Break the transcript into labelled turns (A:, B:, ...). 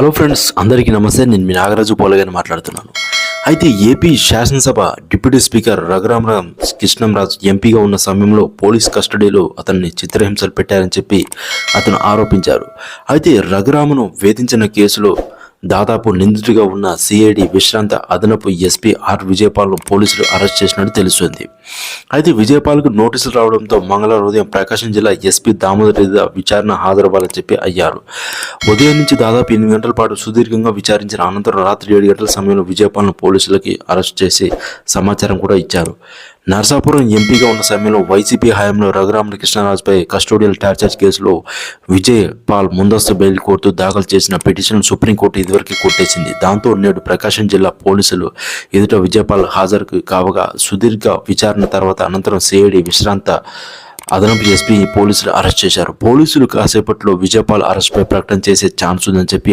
A: Hello friends అందరికీ నమస్తే. నేను మీ నాగరాజు పోలగాని మాట్లాడుతున్నాను. అయితే ఏపీ శాసనసభ డిప్యూటీ స్పీకర్ రఘురామరామ్ కృష్ణంరాజు ఎంపీగా ఉన్న సమయంలో పోలీస్ కస్టడీలో అతన్ని చిత్రహింసలు పెట్టారని చెప్పి అతను ఆరోపించారు. అయితే రఘురామను వేధించిన కేసులో దాదాపు నిందితుడిగా ఉన్న సిఐడి విశ్రాంత అదనపు ఎస్పీ ఆర్ విజయపాల్ను పోలీసులు అరెస్ట్ చేసినట్టు తెలుస్తుంది. అయితే విజయపాల్కు నోటీసులు రావడంతో మంగళవారం ఉదయం ప్రకాశం జిల్లా ఎస్పీ దామోదర్ రెడ్డి విచారణ హాజరవ్వాలని చెప్పి అయ్యారు. ఉదయం నుంచి దాదాపు ఎనిమిది గంటల పాటు సుదీర్ఘంగా విచారించిన అనంతరం రాత్రి ఏడు గంటల సమయంలో విజయపాల్ను పోలీసులకి అరెస్ట్ చేసి సమాచారం కూడా ఇచ్చారు. నర్సాపురం ఎంపీగా ఉన్న సమయంలో వైసీపీ హయాంలో రఘురాముల కృష్ణరాజుపై కస్టోడియల్ టార్చర్ కేసులో విజయ్ పాల్ ముందస్తు బెయిల్ కోర్టు దాఖలు చేసిన పిటిషన్ సుప్రీంకోర్టు ఇదివరకు కొట్టేసింది. దాంతో నేడు ప్రకాశం జిల్లా పోలీసులు ఎదుట విజయపాల్ హాజరు కావగా సుదీర్ఘ విచారణ తర్వాత అనంతరం సిఐడి విశ్రాంత అదనపు ఎస్పీ పోలీసులు అరెస్ట్ చేశారు. పోలీసులు కాసేపట్లో విజయపాల్ అరెస్ట్పై ప్రకటన చేసే ఛాన్స్ ఉందని చెప్పి